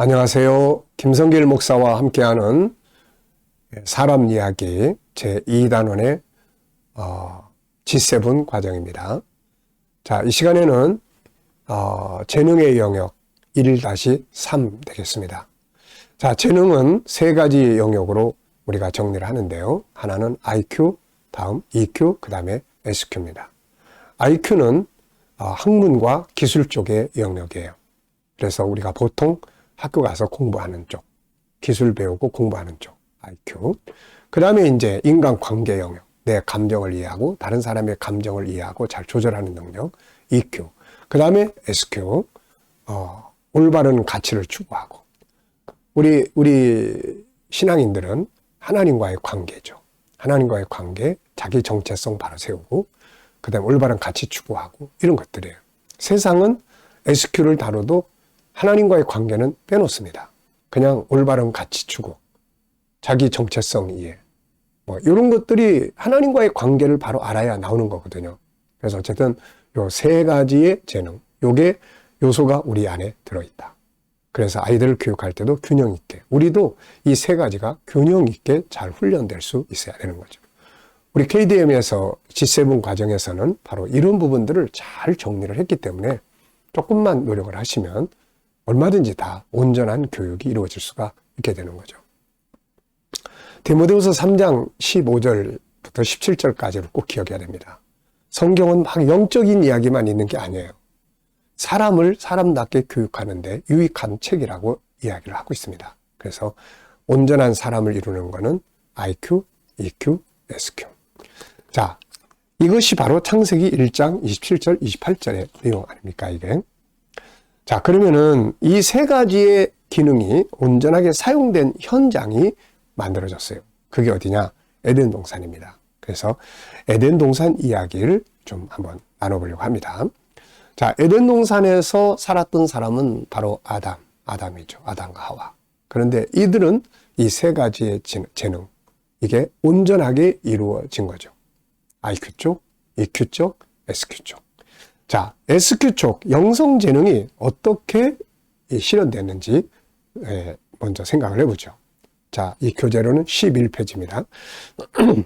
안녕하세요. 김성길 목사와 함께하는 사람 이야기 제2단원의 어, G7 과정입니다. 자, 이 시간에는 어, 재능의 영역 1-3 되겠습니다. 자, 재능은 세 가지 영역으로 우리가 정리를 하는데요. 하나는 IQ, 다음 EQ, 그 다음에 SQ입니다. IQ는 어, 학문과 기술 쪽의 영역이에요. 그래서 우리가 보통 학교 가서 공부하는 쪽, 기술 배우고 공부하는 쪽, IQ. 그 다음에 이제 인간 관계 영역, 내 감정을 이해하고 다른 사람의 감정을 이해하고 잘 조절하는 능력, EQ. 그 다음에 SQ, 어, 올바른 가치를 추구하고. 우리, 우리 신앙인들은 하나님과의 관계죠. 하나님과의 관계, 자기 정체성 바로 세우고, 그 다음에 올바른 가치 추구하고, 이런 것들이에요. 세상은 SQ를 다뤄도 하나님과의 관계는 빼놓습니다. 그냥 올바른 가치 추구, 자기 정체성 이해, 뭐 이런 것들이 하나님과의 관계를 바로 알아야 나오는 거거든요. 그래서 어쨌든 요 세 가지의 재능, 요게 요소가 우리 안에 들어있다. 그래서 아이들을 교육할 때도 균형 있게, 우리도 이 세 가지가 균형 있게 잘 훈련될 수 있어야 되는 거죠. 우리 KDM에서 G7 과정에서는 바로 이런 부분들을 잘 정리를 했기 때문에 조금만 노력을 하시면 얼마든지 다 온전한 교육이 이루어질 수가 있게 되는 거죠. 디모데후서 3장 15절부터 17절까지를 꼭 기억해야 됩니다. 성경은 막 영적인 이야기만 있는 게 아니에요. 사람을 사람답게 교육하는데 유익한 책이라고 이야기를 하고 있습니다. 그래서 온전한 사람을 이루는 것은 IQ, EQ, SQ. 자, 이것이 바로 창세기 1장 27절, 28절의 내용 아닙니까, 이게? 자, 그러면은 이 세 가지의 기능이 온전하게 사용된 현장이 만들어졌어요. 그게 어디냐? 에덴 동산입니다. 그래서 에덴 동산 이야기를 좀 한번 나눠보려고 합니다. 자, 에덴 동산에서 살았던 사람은 바로 아담, 아담이죠. 아담과 하와. 그런데 이들은 이 세 가지의 재능, 이게 온전하게 이루어진 거죠. IQ 쪽, EQ 쪽, SQ 쪽. 자, SQ 쪽 영성 재능이 어떻게 실현됐는지 예, 먼저 생각을 해보죠. 자, 이 교재로는 11페이지입니다.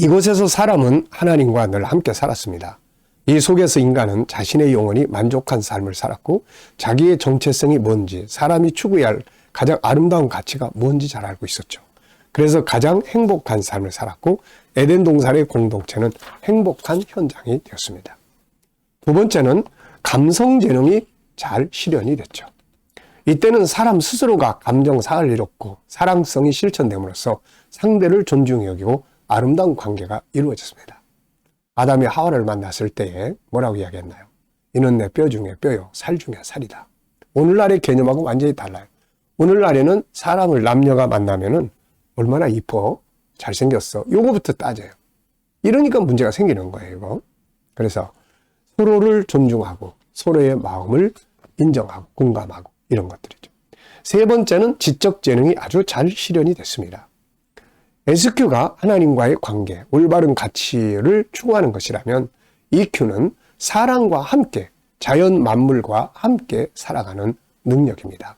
이곳에서 사람은 하나님과 늘 함께 살았습니다. 이 속에서 인간은 자신의 영혼이 만족한 삶을 살았고 자기의 정체성이 뭔지 사람이 추구해야 할 가장 아름다운 가치가 뭔지 잘 알고 있었죠. 그래서 가장 행복한 삶을 살았고 에덴 동산의 공동체는 행복한 현장이 되었습니다. 두 번째는 감성 재능이 잘 실현이 됐죠. 이때는 사람 스스로가 감정사를 잃었고 사랑성이 실천됨으로써 상대를 존중히 여기고 아름다운 관계가 이루어졌습니다. 아담이 하와를 만났을 때에 뭐라고 이야기했나요? 이는 내 뼈 중에 뼈요, 살 중에 살이다. 오늘날의 개념하고 완전히 달라요. 오늘날에는 사람을 남녀가 만나면은 얼마나 이뻐, 잘생겼어. 요거부터 따져요. 이러니까 문제가 생기는 거예요, 이거. 그래서 서로를 존중하고 서로의 마음을 인정하고 공감하고 이런 것들이죠. 세 번째는 지적 재능이 아주 잘 실현이 됐습니다. SQ가 하나님과의 관계, 올바른 가치를 추구하는 것이라면 EQ는 사랑과 함께 자연 만물과 함께 살아가는 능력입니다.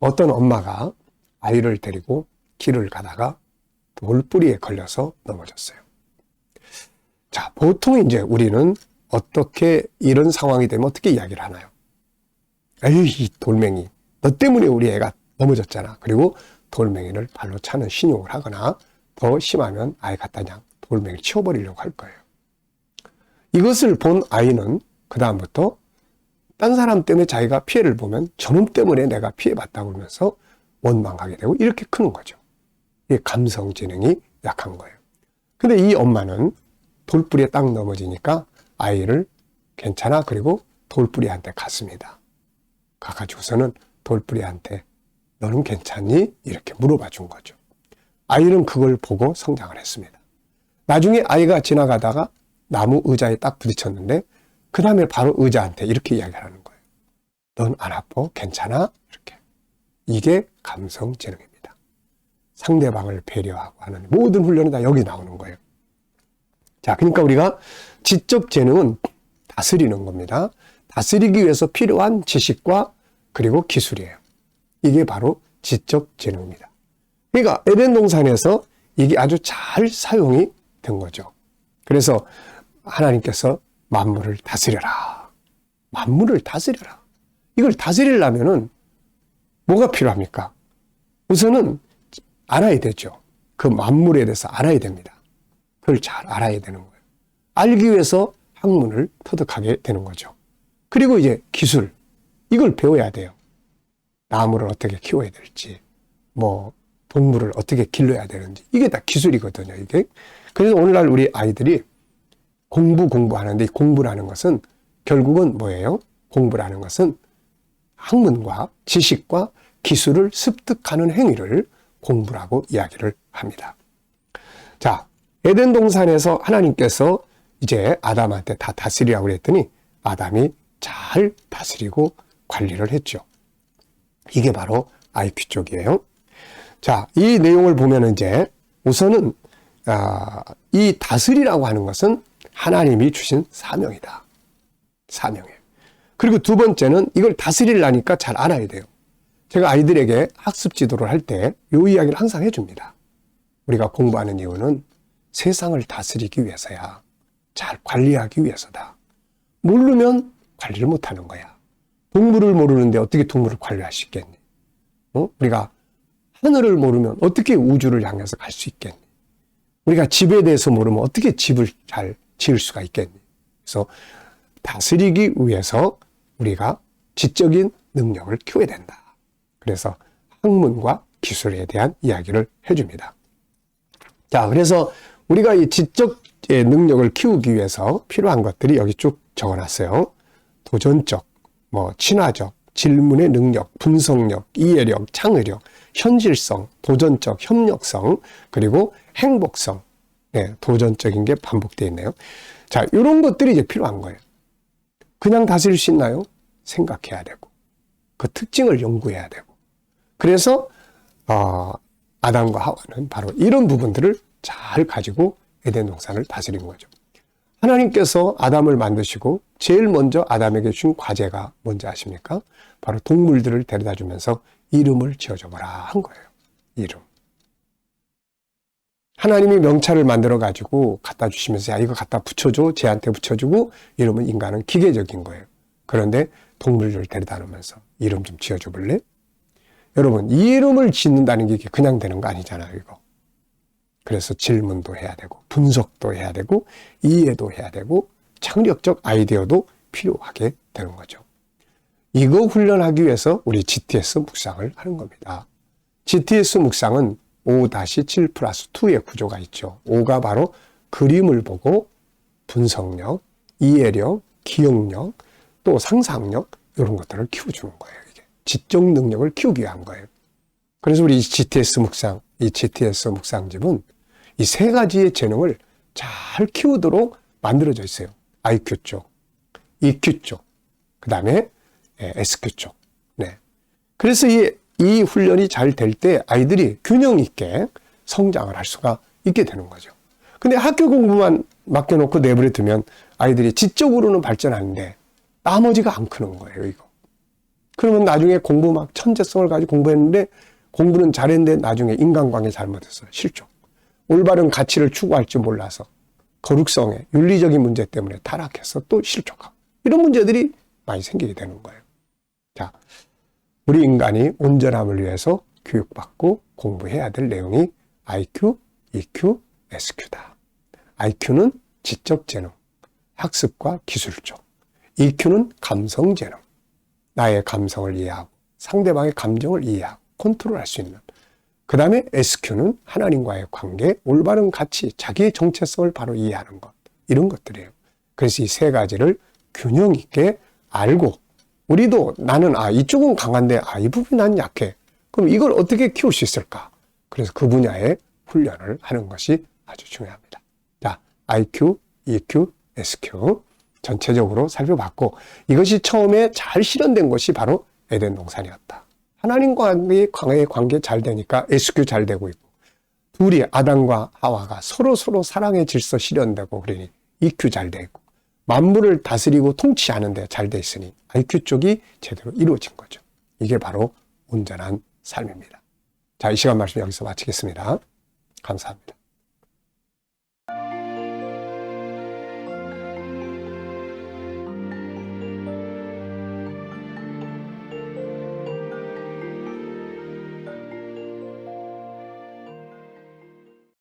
어떤 엄마가 아이를 데리고 길을 가다가 돌뿌리에 걸려서 넘어졌어요. 자, 보통 이제 우리는 어떻게 이런 상황이 되면 어떻게 이야기를 하나요? 에이, 이 돌멩이. 너 때문에 우리 애가 넘어졌잖아. 그리고 돌멩이를 발로 차는 신용을 하거나 더 심하면 아이 갖다 그냥 돌멩이를 치워버리려고 할 거예요. 이것을 본 아이는 그다음부터 딴 사람 때문에 자기가 피해를 보면 저놈 때문에 내가 피해봤다고 그러면서 원망하게 되고 이렇게 크는 거죠. 이게 감성 지능이 약한 거예요. 근데 이 엄마는 돌뿌리에 딱 넘어지니까 아이를 괜찮아 그리고 돌뿌리한테 갔습니다. 가가지고서는 돌뿌리한테 너는 괜찮니? 이렇게 물어봐 준 거죠. 아이는 그걸 보고 성장을 했습니다. 나중에 아이가 지나가다가 나무 의자에 딱 부딪혔는데 그 다음에 바로 의자한테 이렇게 이야기를 하는 거예요. 넌 안 아파? 괜찮아? 이렇게. 이게 감성 재능입니다. 상대방을 배려하고 하는 모든 훈련이 다 여기 나오는 거예요. 자, 그러니까 우리가 지적 재능은 다스리는 겁니다. 다스리기 위해서 필요한 지식과 그리고 기술이에요. 이게 바로 지적 재능입니다. 그러니까 에덴 동산에서 이게 아주 잘 사용이 된 거죠. 그래서 하나님께서 만물을 다스려라. 만물을 다스려라. 이걸 다스리려면은 뭐가 필요합니까? 우선은 알아야 되죠. 그 만물에 대해서 알아야 됩니다. 그걸 잘 알아야 되는 거예요. 알기 위해서 학문을 터득하게 되는 거죠. 그리고 이제 기술. 이걸 배워야 돼요. 나무를 어떻게 키워야 될지, 뭐, 동물을 어떻게 길러야 되는지. 이게 다 기술이거든요, 이게. 그래서 오늘날 우리 아이들이 공부 공부하는데 이 공부라는 것은 결국은 뭐예요? 공부라는 것은 학문과 지식과 기술을 습득하는 행위를 공부라고 이야기를 합니다. 자, 에덴 동산에서 하나님께서 이제 아담한테 다 다스리라고 그랬더니 아담이 잘 다스리고 관리를 했죠. 이게 바로 IQ 쪽이에요. 자, 이 내용을 보면 이제 우선은 아, 이 다스리라고 하는 것은 하나님이 주신 사명이다. 사명이에요. 그리고 두 번째는 이걸 다스리려니까 잘 알아야 돼요. 제가 아이들에게 학습 지도를 할 때 이 이야기를 항상 해줍니다. 우리가 공부하는 이유는 세상을 다스리기 위해서야. 잘 관리하기 위해서다. 모르면 관리를 못하는 거야. 동물을 모르는데 어떻게 동물을 관리할 수 있겠니? 어? 우리가 하늘을 모르면 어떻게 우주를 향해서 갈 수 있겠니? 우리가 집에 대해서 모르면 어떻게 집을 잘 지을 수가 있겠니? 그래서 다스리기 위해서 우리가 지적인 능력을 키워야 된다. 그래서 학문과 기술에 대한 이야기를 해줍니다. 자, 그래서 우리가 이 지적 능력을 키우기 위해서 필요한 것들이 여기 쭉 적어놨어요. 도전적, 뭐 친화적, 질문의 능력, 분석력, 이해력, 창의력, 현실성, 도전적, 협력성, 그리고 행복성. 네, 도전적인 게 반복되어 있네요. 자, 이런 것들이 이제 필요한 거예요. 그냥 다스릴 수 있나요? 생각해야 되고, 그 특징을 연구해야 되고. 그래서, 어, 아담과 하와는 바로 이런 부분들을 잘 가지고 에덴 동산을 다스린 거죠. 하나님께서 아담을 만드시고 제일 먼저 아담에게 준 과제가 뭔지 아십니까? 바로 동물들을 데려다 주면서 이름을 지어줘 보라 한 거예요. 이름. 하나님이 명찰을 만들어 가지고 갖다 주시면서 야 이거 갖다 붙여줘 쟤한테 붙여주고 이러면 인간은 기계적인 거예요. 그런데 동물들을 데려다 놓으면서 이름 좀 지어줘 볼래? 여러분 이 이름을 짓는다는 게 그냥 되는 거 아니잖아요 이거. 그래서 질문도 해야 되고 분석도 해야 되고 이해도 해야 되고 창력적 아이디어도 필요하게 되는 거죠. 이거 훈련하기 위해서 우리 GTS 묵상을 하는 겁니다. GTS 묵상은 5-7 플러스 2의 구조가 있죠. 5가 바로 그림을 보고 분석력, 이해력, 기억력, 또 상상력 이런 것들을 키워주는 거예요. 이게 지적 능력을 키우기 위한 거예요. 그래서 우리 GTS 묵상, 이 GTS 묵상집은 이 세 가지의 재능을 잘 키우도록 만들어져 있어요. IQ 쪽, EQ 쪽, 그 다음에 SQ 쪽. 네. 그래서 이, 이 훈련이 잘 될 때 아이들이 균형 있게 성장을 할 수가 있게 되는 거죠. 근데 학교 공부만 맡겨놓고 내버려 두면 아이들이 지적으로는 발전하는데 나머지가 안 크는 거예요, 이거. 그러면 나중에 공부 막 천재성을 가지고 공부했는데 공부는 잘했는데 나중에 인간관계 잘못해서 실족. 올바른 가치를 추구할 줄 몰라서 거룩성에 윤리적인 문제 때문에 타락해서 또 실족하고 이런 문제들이 많이 생기게 되는 거예요. 자, 우리 인간이 온전함을 위해서 교육받고 공부해야 될 내용이 IQ, EQ, SQ다. IQ는 지적 재능, 학습과 기술 쪽. EQ는 감성 재능, 나의 감성을 이해하고 상대방의 감정을 이해하고 컨트롤할 수 있는 그 다음에 SQ는 하나님과의 관계, 올바른 가치, 자기의 정체성을 바로 이해하는 것. 이런 것들이에요. 그래서 이 세 가지를 균형 있게 알고, 우리도 나는, 아, 이쪽은 강한데, 아, 이 부분이 난 약해. 그럼 이걸 어떻게 키울 수 있을까? 그래서 그 분야에 훈련을 하는 것이 아주 중요합니다. 자, IQ, EQ, SQ. 전체적으로 살펴봤고, 이것이 처음에 잘 실현된 것이 바로 에덴 동산이었다. 하나님과의 관계 잘 되니까 SQ 잘 되고 있고 둘이 아담과 하와가 서로 서로 사랑의 질서 실현되고 그러니 EQ 잘 되고 만물을 다스리고 통치하는데 잘 돼 있으니 IQ 쪽이 제대로 이루어진 거죠. 이게 바로 온전한 삶입니다. 자, 이 시간 말씀 여기서 마치겠습니다. 감사합니다.